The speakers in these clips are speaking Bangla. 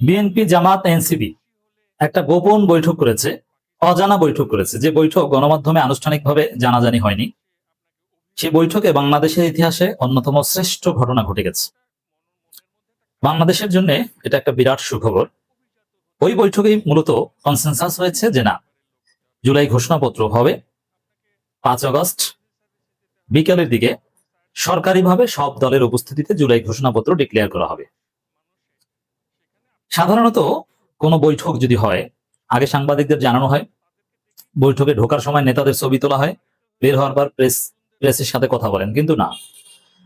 বিএনপি জামাত এনসিপি একটা গোপন বৈঠক করেছে, অজানা বৈঠক করেছে। যে বৈঠক গণমাধ্যমে আনুষ্ঠানিকভাবে জানাজানি হয়নি সেই বৈঠকে বাংলাদেশের ইতিহাসে অন্যতম শ্রেষ্ঠ ঘটনা ঘটে গেছে। বাংলাদেশের জন্য এটা একটা বিরাট সুখবর। ওই বৈঠকেই মূলত কনসেনসাস হয়েছে যে না, জুলাই ঘোষণাপত্র হবে, পাঁচ আগস্ট বিকেলের দিকে সরকারিভাবে সব দলের উপস্থিতিতে জুলাই ঘোষণাপত্র ডিক্লেয়ার করা হবে। সাধারণত কোনো বৈঠক যদি হয়, আগে সাংবাদিকদের জানানো হয়, বৈঠকে ঢোকার সময় নেতাদের ছবি তোলা হয়, বের হওয়ার পর প্রেস, প্রেসের সাথে কথা বলেন। কিন্তু না,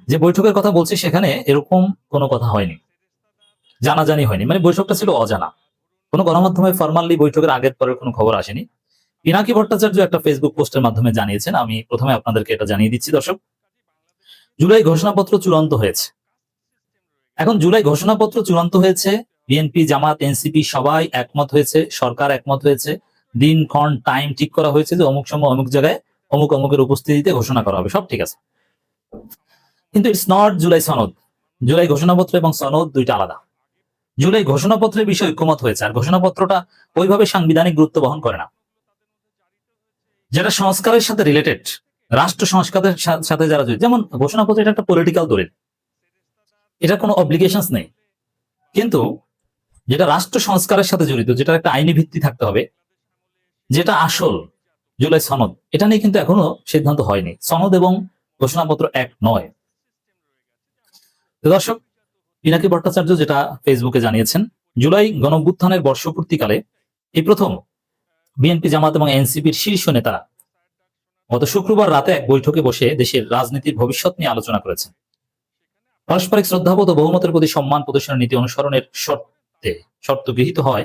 যে বৈঠকের কথা বলছি সেখানে এরকম কোনো কথা হয়নি, জানাজানি হয়নি। মানে বৈঠকটা ছিল অজানা। কোনো গণমাধ্যমে ফরমালি বৈঠকের আগের পরের কোনো খবর আসেনি। পিনাকি ভট্টাচার্য একটা ফেসবুক পোস্টের মাধ্যমে জানিয়েছেন, আমি প্রথমে আপনাদেরকে এটা জানিয়ে দিচ্ছি, দর্শক। জুলাই ঘোষণাপত্র চূড়ান্ত হয়েছে। এখন জুলাই ঘোষণাপত্র চূড়ান্ত হয়েছে বিএনপি, জামাত, এনসিপি সবাই একমত হয়েছে, সরকার একমত হয়েছে। দিন ক্ষণ টাইম ঠিক করা হয়েছে যে অমুক সময় অমুক জায়গায় অমুক অমুকের উপস্থিতিতে ঘোষণা করা হবে। সব ঠিক আছে। কিন্তু ইটস নট জুলাই সনদ। জুলাই ঘোষণাপত্র এবং সনদ দুইটা আলাদা। জুলাই ঘোষণাপত্রের বিষয়ে ঐক্যমত হয়েছে, আর ঘোষণাপত্রটা ওইভাবে সাংবিধানিক গুরুত্ব বহন করে না। যেটা সংস্কারের সাথে রিলেটেড রাষ্ট্র সংস্কারের সাথে যারা জড়িত, যেমন ঘোষণাপত্র এটা একটা পলিটিক্যাল দলিল। এটা কোনো অব্লিগেশনস নেই। কিন্তু যেটা রাষ্ট্র সংস্কারের সাথে জড়িত যেটা একটা আইনি ভিত্তি থাকতে হবে, যেটা আসল জুলাই সনদ, এটা নিয়ে কিন্তু এখনও সিদ্ধান্ত হয়নি। সনদ এবং ঘোষণাপত্র এক নয়। দর্শক, পিনাকি ভট্টাচার্য যেটা ফেসবুকে জানিয়েছেন, জুলাই গণঅভ্যুত্থানের বর্ষপূর্তিকালে এই প্রথম বিএনপি জামাত এবং এনসিপির শীর্ষ নেতারা গত শুক্রবার রাতে এক বৈঠকে বসে দেশের রাজনীতির ভবিষ্যৎ নিয়ে আলোচনা করেছেন। পারস্পরিক শ্রদ্ধাবোধ ও বহুমতের প্রতি সম্মান প্রদর্শনের নীতি অনুসরণের শর্তে শর্ত গৃহীত হয়।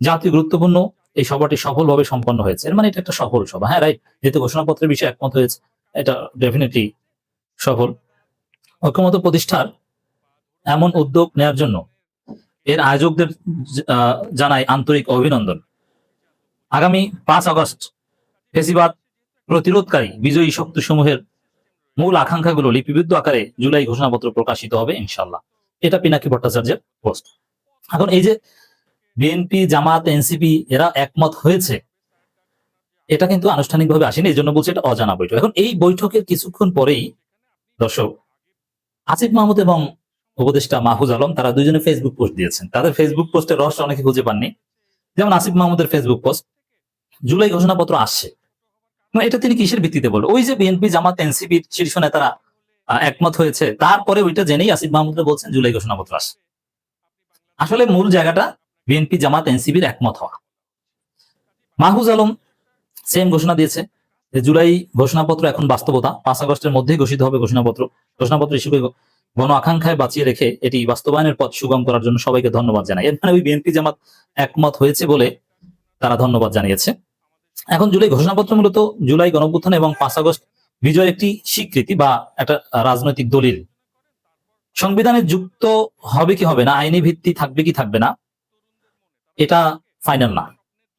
জাতীয় গুরুত্বপূর্ণ, এই সভাটি সফলভাবে সম্পন্ন হয়েছে। এর মানে এটা একটা সফল সভা। হ্যাঁ রাইট যেহেতু ঘোষণাপত্রের বিষয়ে একমত হয়েছে, এটা ডেফিনেটলি সফল। ঐক্যমত প্রতিষ্ঠার এমন উদ্যোগ নেওয়ার জন্য এর আয়োজকদের জানাই আন্তরিক অভিনন্দন। আগামী পাঁচ আগস্ট ফেসিবাদ প্রতিরোধকারী বিজয়ী শক্তি সমূহের মূল আকাঙ্ক্ষাগুলো লিপিবদ্ধ আকারে জুলাই ঘোষণাপত্র প্রকাশিত হবে ইনশাল্লাহ এটা পিনাকি ভট্টাচার্যের পোস্ট। এখন এই যে বিএনপি জামাত এনসিপি এরা একমত হয়েছে, এটা কিন্তু আনুষ্ঠানিকভাবে আসেনি, এই জন্য বলছে এটা অজানা বৈঠক। এখন এই বৈঠকের কিছুক্ষণ পরেই দর্শক, আসিফ মাহমুদ এবং উপদেষ্টা মাহফুজ আলম, তারা দুজনে ফেসবুক পোস্ট দিয়েছেন। তাদের ফেসবুক পোস্টের রহস্য অনেকে খুঁজে পাননি। যেমন আসিফ মাহমুদের ফেসবুক পোস্ট জুলাই ঘোষণাপত্র আসছে। এটা তিনি কিসের ভিত্তিতে বলল ওই যে বিএনপি জামাত এনসিপির শীর্ষ নেতারা একমত হয়েছে, তারপরে ওইটা জেনেই আসিফ মাহমুদ বলছেন জুলাই ঘোষণাপত্র আসে আসলে মূল জায়গাটা বিএনপি, জামাত, এনসিপির একমত হওয়া। মাহফুজ আলম সেম ঘোষণা দিয়েছে যে জুলাই ঘোষণাপত্র এখন বাস্তবতা। পাঁচ আগস্টের মধ্যেই ঘোষিত হবে ঘোষণাপত্র। ঘোষণাপত্র হিসেবে গণ আকাঙ্ক্ষায় বাঁচিয়ে রেখে এটি বাস্তবায়নের পথ সুগম করার জন্য সবাইকে ধন্যবাদ জানাই। এর মানে ওই বিএনপি, জামাত একমত হয়েছে বলে তারা ধন্যবাদ জানিয়েছে। এখন জুলাই ঘোষণাপত্র মূলত জুলাই গণঅভ্যুত্থান এবং পাঁচ আগস্ট বিজয় একটি স্বীকৃতি বা একটা রাজনৈতিক দলিল। সংবিধানে যুক্ত হবে কি হবে না, আইনি ভিত্তি থাকবে কি থাকবে না, এটা ফাইনাল না।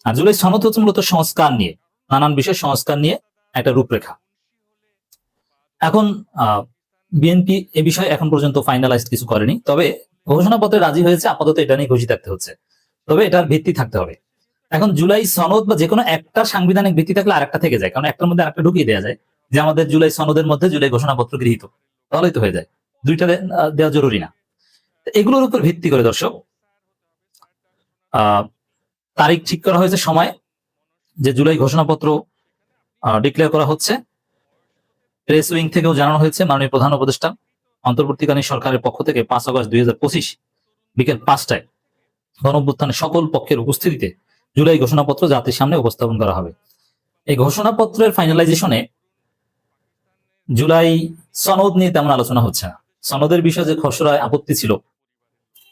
আর জুলাই সনদ হচ্ছে মূলত সংস্কার নিয়ে, নানান বিষয় সংস্কার নিয়ে একটা রূপরেখা। এখন বিএনপি এ বিষয়ে এখন পর্যন্ত ফাইনালাইজ কিছু করেনি, তবে ঘোষণাপত্রে রাজি হয়েছে, আপাতত এটা নিয়ে ঘোষিত থাকতে হচ্ছে। তবে এটার ভিত্তি থাকতে হবে। এখন জুলাই সনদ বা যে কোনো একটা সাংবিধানিক ভিত্তি থাকলে আরেকটা থেকে যায়, কারণ একটার মধ্যে আরেকটা ঢুকিয়ে দেওয়া যায়, যে আমাদের জুলাই সনদের মধ্যে জুলাই ঘোষণাপত্র গৃহীত, তাহলেই তো হয়ে যায়। দুইটা দেওয়া জরুরি না। এগুলোর উপর ভিত্তি করে দর্শক তারিখ ঠিক করা হয়েছে সময়, যে জুলাই ঘোষণাপত্র ডিক্লেয়ার করা হচ্ছে। প্রেস উইং থেকেও জানানো হয়েছে মাননীয় প্রধান উপদেষ্টা, অন্তর্বর্তীকালীন সরকারের পক্ষ থেকে পাঁচ আগস্ট দুই হাজার পঁচিশ বিকেল পাঁচটায় গণঅভ্যুত্থানের সকল পক্ষের উপস্থিতিতে জুলাই ঘোষণাপত্র জাতির সামনে উপস্থাপন করা হবে। এই ঘোষণাপত্রের ফাইনালাইজেশনে জুলাই সনদ নিয়ে তেমন আলোচনা হচ্ছে না। সনদের বিষয়ে যে খসড়ায় আপত্তি ছিল,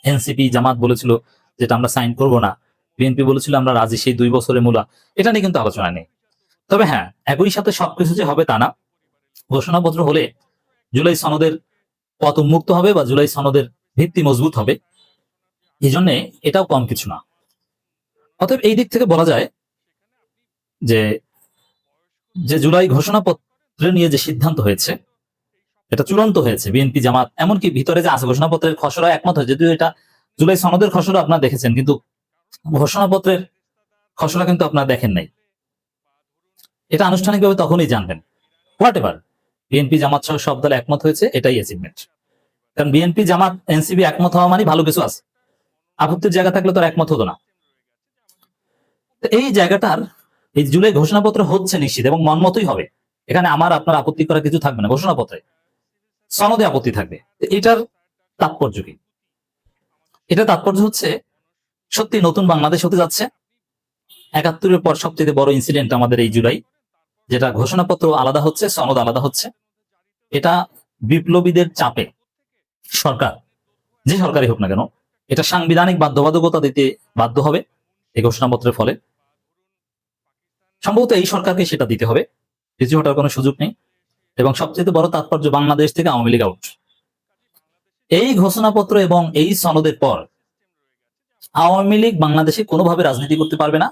এনসিপি জামাত বলেছিল যেটা আমরা সাইন করব না, বিএনপি বলেছিল আমরা রাজি সেই দুই বছরের মূলা, এটা নিয়ে কিন্তু আলোচনা নেই। তবে হ্যাঁ একই সাথে সবকিছু যে হবে তা না, ঘোষণাপত্র হলে জুলাই সনদের পথ উন্মুক্ত হবে বা জুলাই সনদের ভিত্তি মজবুত হবে এই জন্য এটাও কম কিছু না। অতএব এই দিক থেকে বলা যায় যে যে জুলাই ঘোষণাপত্র নিয়ে যে সিদ্ধান্ত হয়েছে এটা চূড়ান্ত হয়েছে। বিএনপি জামাত, এমনকি ভিতরে যে আছে, ঘোষণাপত্রের খসড়া একমত হয়েছে যদিও এটা জুলাই সনদের খসড়া আপনারা দেখেছেন, কিন্তু ঘোষণাপত্রের খসড়া কিন্তু আপনারা দেখেন নাই। এটা আনুষ্ঠানিকভাবে তখনই জানবেন। হোয়াট এভার বিএনপি জামাত সহ সব দল একমত হয়েছে, এটাই অ্যাচিভমেন্ট কারণ বিএনপি জামাত এনসিবি একমত হওয়া মানে ভালো কিছু আছে। আপত্তির জায়গা থাকলে তো একমত হতো না। এই জায়গাটার, এই জুলাই ঘোষণাপত্র হচ্ছে নিশ্চিত এবং মনমতই হবে। এখানে আমার, আপনার আপত্তি করার কিছু থাকবে না ঘোষণাপত্রে। সনদে আপত্তি থাকবে। এটার তাৎপর্য কি? এটা তাৎপর্য হচ্ছে, সত্যি নতুন বাংলাদেশ হতে যাচ্ছে। একাত্তরের পর সবচেয়ে বড় ইনসিডেন্ট আমাদের এই জুলাই, যেটা ঘোষণাপত্র আলাদা হচ্ছে, সনদ আলাদা হচ্ছে। এটা বিপ্লবীদের চাপে সরকার, যে সরকারই হোক না কেন, এটা সাংবিধানিক বাধ্যবাধকতা দিতে বাধ্য হবে এই ঘোষণাপত্রের ফলে। সম্ভবত এই সরকারকে সেটা দিতে হবে, পিছু হটার কোনো সুযোগ নেই। এবং সবচেয়ে বড় তাৎপর্য বাংলাদেশ থেকে আওয়ামী লীগ আউট এই ঘোষণাপত্র এবং এই সনদের পর আওয়ামী লীগ বাংলাদেশে কোনোভাবে রাজনীতি করতে পারবে না।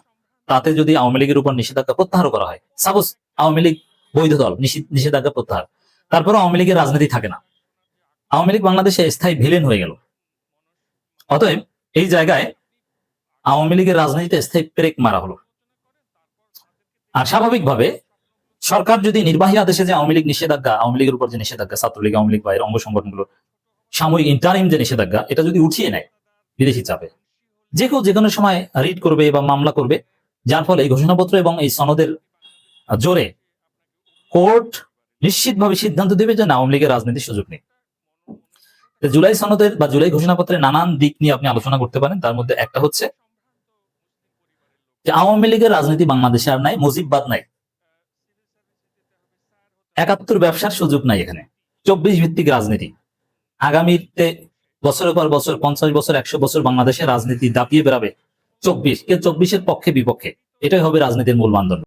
তাতে যদি আওয়ামী লীগের উপর নিষেধাজ্ঞা প্রত্যাহার করা হয় সাপোজ আওয়ামী লীগ বৈধ দল নিষেধাজ্ঞা প্রত্যাহার তারপরে আওয়ামী লীগের রাজনীতি থাকে না। আওয়ামী লীগ বাংলাদেশে স্থায়ী ভিলেন হয়ে গেল। অতএব এই জায়গায় আওয়ামী লীগের রাজনীতিতে স্থায়ী ব্রেক মারা হলো। আর স্বাভাবিকভাবে সরকার যদি নির্বাহী আদেশে যে আওয়ামী লীগ নিষেধাজ্ঞা, আওয়ামী লীগের উপর যে নিষেধাজ্ঞা, ছাত্রলীগ, আওয়ামী লীগ বা এর অঙ্গ সংগঠনগুলো সাময়িক ইন্টারিম যে নিষেধাজ্ঞা, এটা যদি উঠিয়ে নেয় বিদেশি চাপে, যে কেউ যে কোনো সময় রিট করবে বা মামলা করবে, যার ফলে এই ঘোষণাপত্র এবং এই সনদের জোরে কোর্ট নিশ্চিতভাবে সিদ্ধান্ত দেবে যে আওয়ামী লীগের রাজনীতির সুযোগ নেই। জুলাই সনদের বা জুলাই ঘোষণাপত্রের নানান দিক নিয়ে আপনি আলোচনা করতে পারেন। তার মধ্যে একটা হচ্ছে যে আওয়ামী লীগের রাজনীতি বাংলাদেশে আর নাই, মুজিববাদ নাই। একাত্তর ব্যবসার সুযোগ নাই এখানে। চব্বিশ ভিত্তিক রাজনীতি। আগামীতে বছরের পর বছর, পঞ্চাশ বছর, একশো বছর বাংলাদেশের রাজনীতি দাপিয়ে বেড়াবে চব্বিশ। কে চব্বিশের পক্ষে বিপক্ষে এটাই হবে রাজনীতির মূল মানদণ্ড।